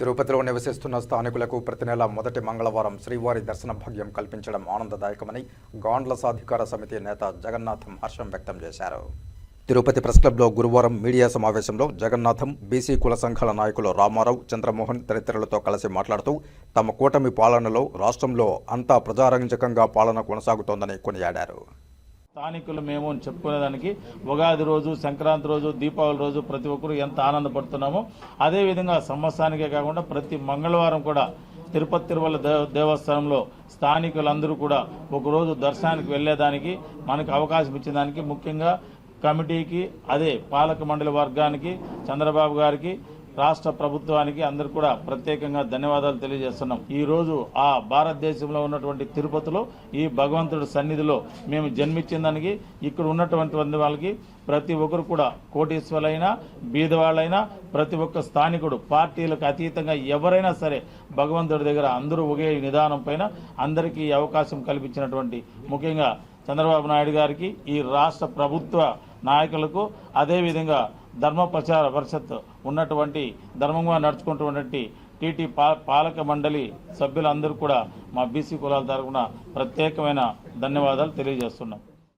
తిరుపతిలో నివసిస్తున్న స్థానికులకు ప్రతి నెల మొదటి మంగళవారం శ్రీవారి దర్శన భాగ్యం కల్పించడం ఆనందదాయకమని గాండ్ల సాధికార సమితి నేత జగన్నాథం హర్షం వ్యక్తం చేశారు. తిరుపతి ప్రెస్ క్లబ్లో గురువారం మీడియా సమావేశంలో జగన్నాథం బీసీ కుల సంఘాల నాయకులు రామారావు చంద్రమోహన్ తదితరులతో కలిసి మాట్లాడుతూ తమ కూటమి పాలనలో రాష్ట్రంలో అంతా ప్రజారంజకంగా పాలన కొనసాగుతోందని కొనియాడారు. స్థానికులు మేము అని చెప్పుకునేదానికి ఉగాది రోజు సంక్రాంతి రోజు దీపావళి రోజు ప్రతి ఒక్కరు ఎంత ఆనందపడుతున్నామో అదేవిధంగా సంవత్సరానికే కాకుండా ప్రతి మంగళవారం కూడా తిరుపతి తిరుమల దేవ దేవస్థానంలో స్థానికులందరూ కూడా ఒకరోజు దర్శనానికి వెళ్ళేదానికి మనకు అవకాశం ఇచ్చిన దానికి ముఖ్యంగా కమిటీకి అదే పాలక మండలి వర్గానికి చంద్రబాబు గారికి రాష్ట్ర ప్రభుత్వానికి అందరు కూడా ప్రత్యేకంగా ధన్యవాదాలు తెలియజేస్తున్నాం. ఈ రోజు ఆ భారతదేశంలో ఉన్నటువంటి తిరుపతిలో ఈ భగవంతుడి సన్నిధిలో మేము జన్మించిన దానికి ఇక్కడ ఉన్నటువంటి వాళ్ళకి ప్రతి ఒక్కరు కూడా కోటీశ్వరులైనా బీదవాళ్ళైనా ప్రతి ఒక్క స్థానికుడు పార్టీలకు అతీతంగా ఎవరైనా సరే భగవంతుడి దగ్గర అందరూ ఒకే నిదానం పైన అందరికీ అవకాశం కల్పించినటువంటి ముఖ్యంగా చంద్రబాబు నాయుడు గారికి ఈ రాష్ట్ర ప్రభుత్వ నాయకులకు అదేవిధంగా ధర్మ ప్రచార పరిషత్ ఉన్నటువంటి ధర్మంగా నడుచుకుంటున్నటువంటి టీటీ పాలక మండలి సభ్యులందరూ కూడా మా బీసీ కులాల తరఫున ప్రత్యేకమైన ధన్యవాదాలు తెలియజేస్తున్నాం.